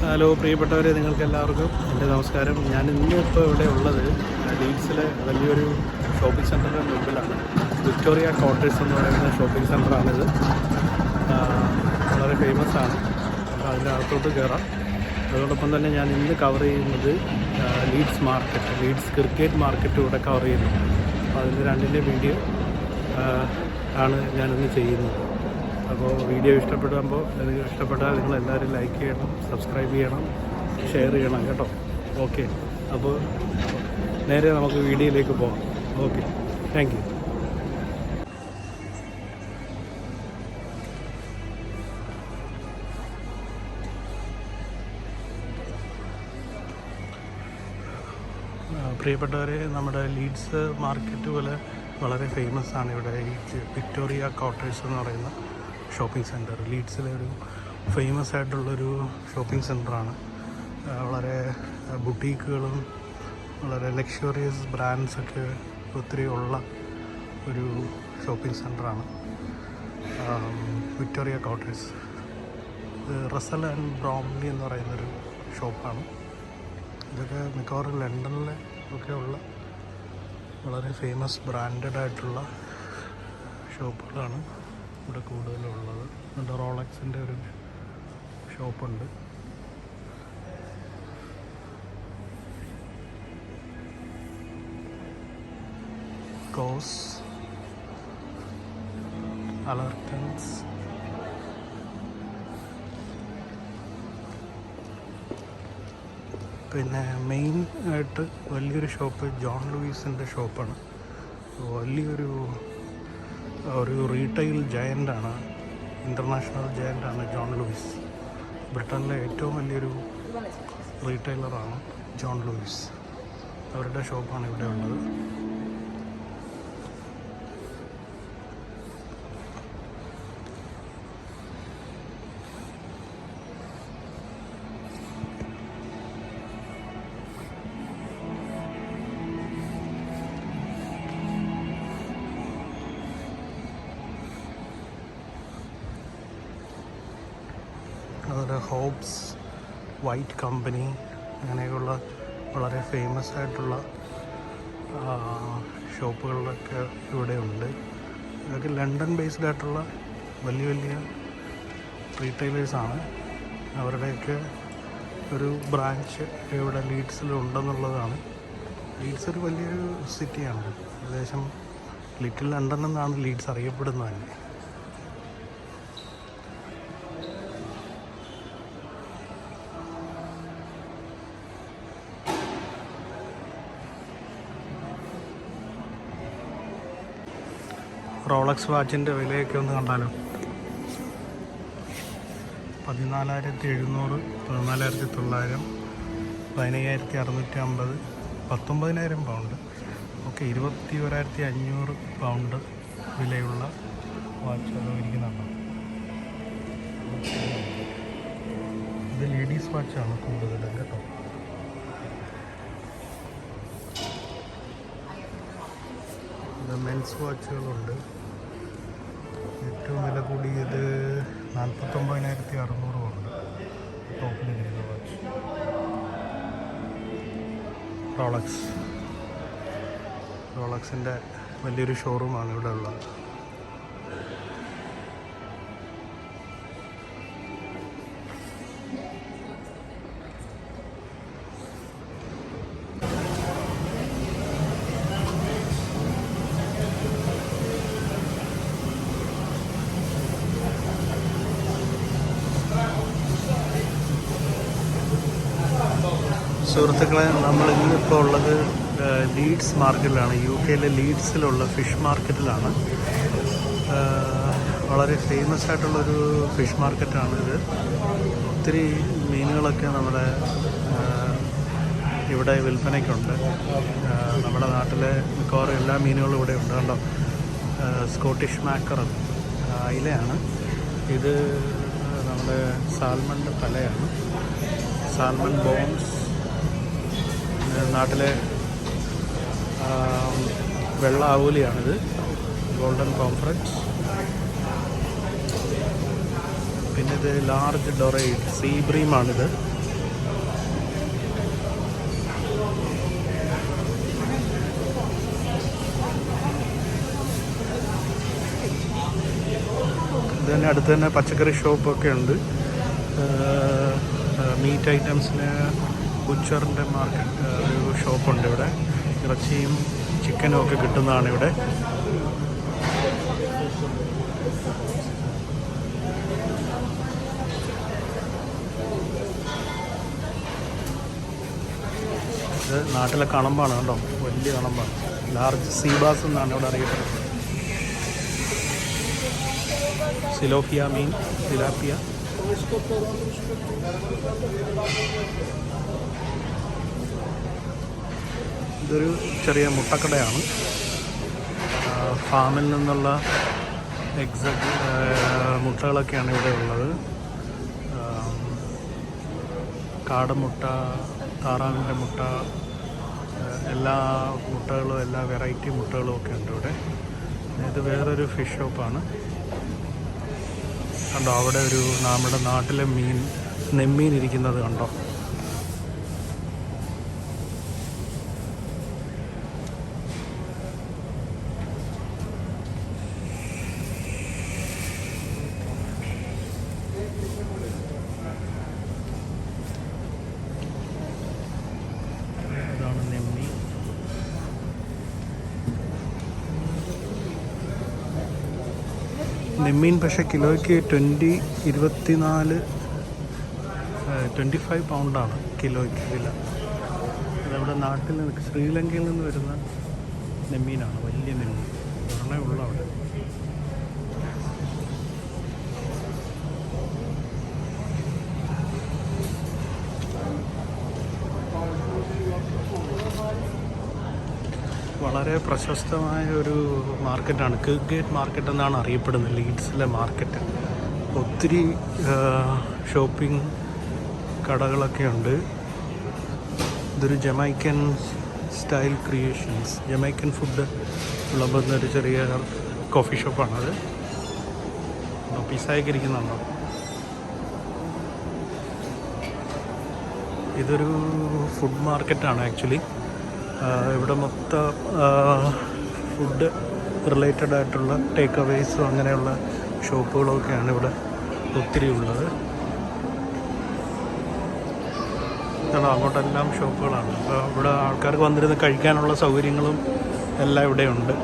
Hello പ്രിയപ്പെട്ടവരെ നിങ്ങൾക്ക് എല്ലാവർക്കും എന്റെ നമസ്കാരം. ഞാൻ ഇന്നിപ്പോൾ ഇവിടെ ഉള്ളത് ലീഡ്സിലെ വലിയൊരു ഷോപ്പിംഗ് സെന്ററിന്റെ മുമ്പിലാണ്. വിക്ടോറിയ കോട്ടേഴ്സ് എന്ന് പറയുന്ന ഷോപ്പിംഗ് സെന്ററാണിത് വളരെ ഫേമസ് ആണ്. അപ്പോൾ അതിന്റെ അകത്തോട്ട് കയറാം അതോടൊപ്പം തന്നെ ഞാൻ ഇന്ന് കവർ ചെയ്യുന്നത് Leeds market Leeds cricket market ഇവിടെ കവർ ചെയ്യുന്നു. അപ്പോൾ അതിന്റെ രണ്ടിന്റെ വീഡിയോ ആണ് ഞാനിന്ന് ചെയ്യുന്നത്. അപ്പോൾ വീഡിയോ ഇഷ്ടപ്പെടുമ്പോൾ നിങ്ങൾക്ക് ഇഷ്ടപ്പെട്ടാൽ നിങ്ങൾ എല്ലാവരും ലൈക്ക് ചെയ്യണം സബ്സ്ക്രൈബ് ചെയ്യണം ഷെയർ ചെയ്യണം കേട്ടോ. ഓക്കെ അപ്പോൾ നേരെ നമുക്ക് വീഡിയോയിലേക്ക് പോകാം. ഓക്കെ താങ്ക് യു പ്രിയപ്പെട്ടവരെ നമ്മുടെ ലീഡ്സ് മാർക്കറ്റ് പോലെ വളരെ ഫേമസ് ആണ് ഇവിടെ ഈ വിക്ടോറിയ കോട്ടേഴ്സ് എന്ന് പറയുന്ന. ഷോപ്പിംഗ് സെന്റർ ലീഡ്സിലെ ഒരു ഫേമസ് ആയിട്ടുള്ളൊരു ഷോപ്പിംഗ് സെന്ററാണ് വളരെ ബുട്ടീക്കുകളും വളരെ ലക്ഷറിയസ് ബ്രാൻഡ്സൊക്കെ ഒത്തിരി ഉള്ള ഒരു shopping സെന്ററാണ് Victoria quarters Russell and Bromley എന്ന് പറയുന്നൊരു ഷോപ്പാണ് ഇതൊക്കെ മിക്കവാറും ലണ്ടനിലെ ഒക്കെ ഉള്ള വളരെ ഫേമസ് ബ്രാൻഡഡ് ആയിട്ടുള്ള ഷോപ്പുകളാണ് ഇവിടെ കൂടുതലുള്ളത്. എന്നിട്ട് റോളക്സിന്റെ ഒരു ഷോപ്പുണ്ട്. കോസ് അലർട്ടൻസ് പിന്നെ മെയിൻ ആയിട്ട് വലിയൊരു ഷോപ്പ് ജോൺ ലൂയിസിന്റെ ഷോപ്പാണ്. വലിയൊരു ഒരു റീറ്റെയിൽ ജയന്റാണ് ഇന്റർനാഷണൽ ജയന്റാണ് ജോൺ ലൂയിസ്. ബ്രിട്ടനിലെ ഏറ്റവും വലിയൊരു റീറ്റെയിലറാണ് ജോൺ ലൂയിസ്. അവരുടെ ഷോപ്പാണ് ഇവിടെ ഉള്ളത്. ഹോബ്സ് വൈറ്റ് കമ്പനി അങ്ങനെയൊക്കെയുള്ള വളരെ ഫേമസ് ആയിട്ടുള്ള ഷോപ്പുകളിലൊക്കെ ഇവിടെ ഉണ്ട്. ഇതൊക്കെ ലണ്ടൻ ബേസ്ഡ് ആയിട്ടുള്ള വലിയ വലിയ റീറ്റെയിലേഴ്സാണ് അവരുടെയൊക്കെ ഒരു ബ്രാഞ്ച് ഇവിടെ ലീഡ്സിലുണ്ടെന്നുള്ളതാണ് ലീഡ്സ് ഒരു വലിയൊരു സിറ്റിയാണ് ഏകദേശം ലിറ്റിൽ ലണ്ടൻ എന്നാണ് ലീഡ്സ് അറിയപ്പെടുന്നത് തന്നെ. റോളക്സ് വാച്ചിന്റെ വിലയൊക്കെ ഒന്ന് കണ്ടാലോ? പതിനാലായിരത്തി എഴുന്നൂറ് പതിനാലായിരത്തി തൊള്ളായിരം പതിനയ്യായിരത്തി അറുന്നൂറ്റി അമ്പത് പത്തൊമ്പതിനായിരം പൗണ്ട് ഓക്കെ ഇരുപത്തി ഒരായിരത്തി അഞ്ഞൂറ് പൗണ്ട് വിലയുള്ള വാച്ച് ഇരിക്കുന്നുണ്ട് ഇരിക്കുന്നുണ്ടോ? ഇത് ലേഡീസ് വാച്ചാണ് കൂടുതലും കേട്ടോ. ഇത് മെൻസ് വാച്ചുകളുണ്ട് നാൽപ്പത്തൊമ്പതിനായിരത്തി അറുന്നൂറ് ഉണ്ട് ടോപ്പിലിരിക്കുന്ന വാച്ച് റോളക്സ് റോളക്സിന്റെ വലിയൊരു ഷോറൂമാണ് ഇവിടെ ഉള്ളത്. സുഹൃത്തുക്കളെ നമ്മൾ ഇന്നിപ്പോൾ ഉള്ളത് ലീഡ്സ് മാർക്കറ്റിലാണ്. യു കെയിലെ ലീഡ്സിലുള്ള ഫിഷ് മാർക്കറ്റിലാണ്. വളരെ ഫേമസ് ആയിട്ടുള്ളൊരു ഫിഷ് മാർക്കറ്റാണ് ഇത്. ഒത്തിരി മീനുകളൊക്കെ നമ്മുടെ ഇവിടെ വിൽപ്പനയ്ക്കുണ്ട്. നമ്മുടെ നാട്ടിലെ മിക്കവാറും എല്ലാ മീനുകളും ഇവിടെ ഉണ്ട്. കണ്ടോ? സ്കോട്ടിഷ് മാക്കർ അയിലയാണ്. ഇത് നമ്മുടെ സാൽമണിന്റെ തലയാണ് സാൽമൺ ഏഹ് നാട്ടിലെ വെള്ള ആവൂലിയാണിത്. ഗോൾഡൻ കോംഫ്രൻസ് പിന്നെ ഇത് ലാർജ് ഡൊറൈറ്റ് സീ ബ്രീമാണിത് ഇത് അടുത്ത് തന്നെ പച്ചക്കറി ഷോപ്പൊക്കെ ഉണ്ട്. മീറ്റ് ഐറ്റംസിന് ബുച്ചറിന്റെ മാർക്കറ്റ് ഷോപ്പുണ്ട് ഇവിടെ. ഇറച്ചിയും ചിക്കനും ഒക്കെ കിട്ടുന്നതാണ് ഇവിടെ. ഇത് നാട്ടിലെ കണമ്പാണ് കേട്ടോ വലിയ കണമ്പാണ്. ലാർജ് സീബാസ് എന്നാണ് ഇവിടെ അറിയപ്പെടുന്നത്. സിലോഫിയ മീൻ സിലാപ്പിയ ഇതൊരു ചെറിയ മുട്ടക്കടയാണ്. ഫാമിൽ നിന്നുള്ള എക്സാക്ട് മുട്ടകളൊക്കെയാണ് ഇവിടെ ഉള്ളത്. കാടമുട്ട താറാവിന്റെ മുട്ട എല്ലാ മുട്ടകളും എല്ലാ വെറൈറ്റി മുട്ടകളും ഒക്കെ ഉണ്ട് ഇവിടെ. ഇത് വേറൊരു ഫിഷ് ഷോപ്പാണ് കണ്ടോ അവിടെ ഒരു നമ്മുടെ നാട്ടിലെ മീൻ നെമ്മീൻ ഇരിക്കുന്നത് കണ്ടോ ഇതാണ് നെമ്മീൻ നെമ്മീൻ പക്ഷേ കിലോയ്ക്ക് ട്വന്റി ഇരുപത്തിനാല് ട്വന്റി ഫൈവ് പൗണ്ടാണ് കിലോയ്ക്ക് വില. അതവിടെ നാട്ടിൽ നിന്ന് ശ്രീലങ്കയിൽ നിന്ന് വരുന്ന നെമ്മീനാണ് വലിയ നെമ്മീൻ ഒരെണ്ണേ ഉള്ളൂ അവിടെ. വളരെ പ്രശസ്തമായ ഒരു മാർക്കറ്റാണ്. കിർഗേറ്റ് മാർക്കറ്റ് എന്നാണ് അറിയപ്പെടുന്നത് ലീഡ്സിലെ മാർക്കറ്റ് ഒത്തിരി ഷോപ്പിംഗ് കടകളൊക്കെ ഉണ്ട്. ഇതൊരു Jamaican style creations Jamaican food വിളമ്പുന്ന ഒരു ചെറിയ കോഫി ഷോപ്പാണത് പിസായൊക്കെ ഇരിക്കുന്നുണ്ടോ? ഇതൊരു ഫുഡ് മാർക്കറ്റാണ് ആക്ച്വലി ഇവിടെ മൊത്തം ഫുഡ് റിലേറ്റഡ് ആയിട്ടുള്ള ടേക്ക് അവേസും അങ്ങനെയുള്ള ഷോപ്പുകളൊക്കെയാണ് ഇവിടെ ഒത്തിരി ഉള്ളത്. കാരണം അങ്ങോട്ടെല്ലാം ഷോപ്പുകളാണ്. അപ്പോൾ ഇവിടെ ആൾക്കാർക്ക് വന്നിരുന്ന് കഴിക്കാനുള്ള സൗകര്യങ്ങളും എല്ലാം ഇവിടെയുണ്ട്.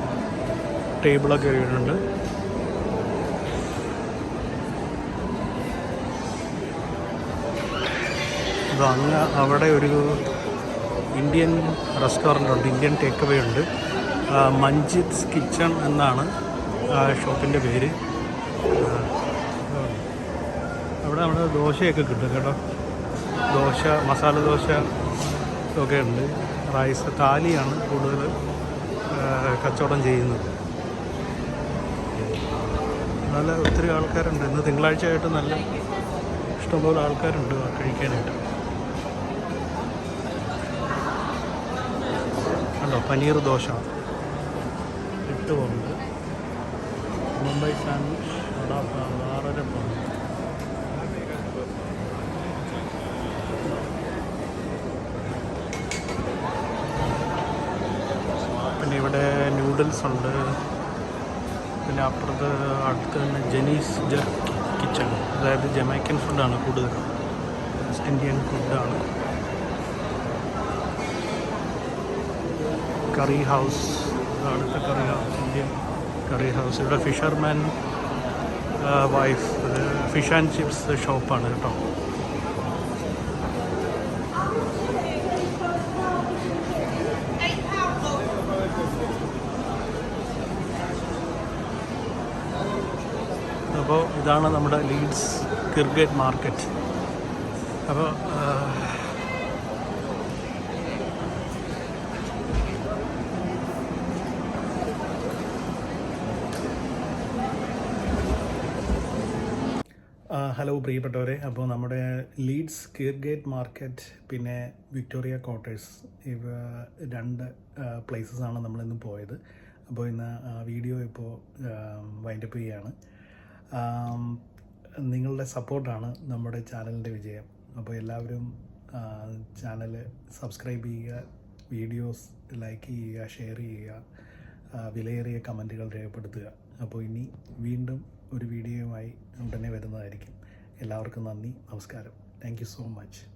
ടേബിളൊക്കെ ഇവിടെയുണ്ട്. അപ്പോൾ അങ്ങ് അവിടെ ഒരു ഇന്ത്യൻ റെസ്റ്റോറന്റ് ഉണ്ട് ഇന്ത്യൻ ടേക്ക് അവേ ഉണ്ട് മഞ്ജിത്സ് കിച്ചൺ എന്നാണ് ഷോപ്പിന്റെ പേര്. അവിടെ നമ്മുടെ ദോശയൊക്കെ കിട്ടും കേട്ടോ. ദോശ മസാല ദോശ ഒക്കെ ഉണ്ട്. റൈസ് താലിയാണ് കൂടുതൽ കച്ചവടം ചെയ്യുന്നത്. നല്ല ഒത്തിരി ആൾക്കാരുണ്ട്. ഇന്ന് തിങ്കളാഴ്ച ആയിട്ട് നല്ല ഇഷ്ടംപോലെ ആൾക്കാരുണ്ട് കഴിക്കാനായിട്ട്. കണ്ടോ പനീർ ദോശ. എട്ട് പോകുന്നുണ്ട് മുംബൈ സാൻഡ്വിച്ച് ആറര പിന്നെ ഇവിടെ നൂഡിൽസ് ഉണ്ട്. പിന്നെ അപ്പുറത്ത് അടുത്ത് തന്നെ ജനീസ് ജ കിച്ചൺ അതായത് ജമൈക്കൻ ഫുഡാണ് കൂടുതൽ വെസ്റ്റ് ഇന്ത്യൻ ഫുഡാണ് കറി ഹൗസ് അവിടുത്തെ curry house Indian curry house. ഇവിടെ fisherman wife fish and chips ഷോപ്പാണ് കേട്ടോ. അപ്പോൾ ഇതാണ് നമ്മുടെ ലീഡ്സ് കിർഗേറ്റ് മാർക്കറ്റ് അപ്പോൾ ഹലോ പ്രിയപ്പെട്ടവരെ അപ്പോൾ നമ്മുടെ ലീഡ്സ് കീർഗേറ്റ് മാർക്കറ്റ് പിന്നെ വിക്ടോറിയ ക്വാർട്ടേഴ്സ് ഇവ രണ്ട് പ്ലേസസ് ആണ് നമ്മളിന്ന് പോയത്. അപ്പോൾ ഇന്ന് വീഡിയോ ഇപ്പോൾ വൈൻഡപ്പ് ചെയ്യുകയാണ് നിങ്ങളുടെ സപ്പോർട്ടാണ് നമ്മുടെ ചാനലിന്റെ വിജയം. അപ്പോൾ എല്ലാവരും ചാനൽ സബ്സ്ക്രൈബ് ചെയ്യുക വീഡിയോസ് ലൈക്ക് ചെയ്യുക ഷെയർ ചെയ്യുക വിലയേറിയ കമന്റുകൾ രേഖപ്പെടുത്തുക. അപ്പോൾ ഇനി വീണ്ടും ഒരു വീഡിയോയുമായി ഉടനെ വരുന്നതായിരിക്കും. എല്ലാവർക്കും നന്ദി നമസ്കാരം. Thank so much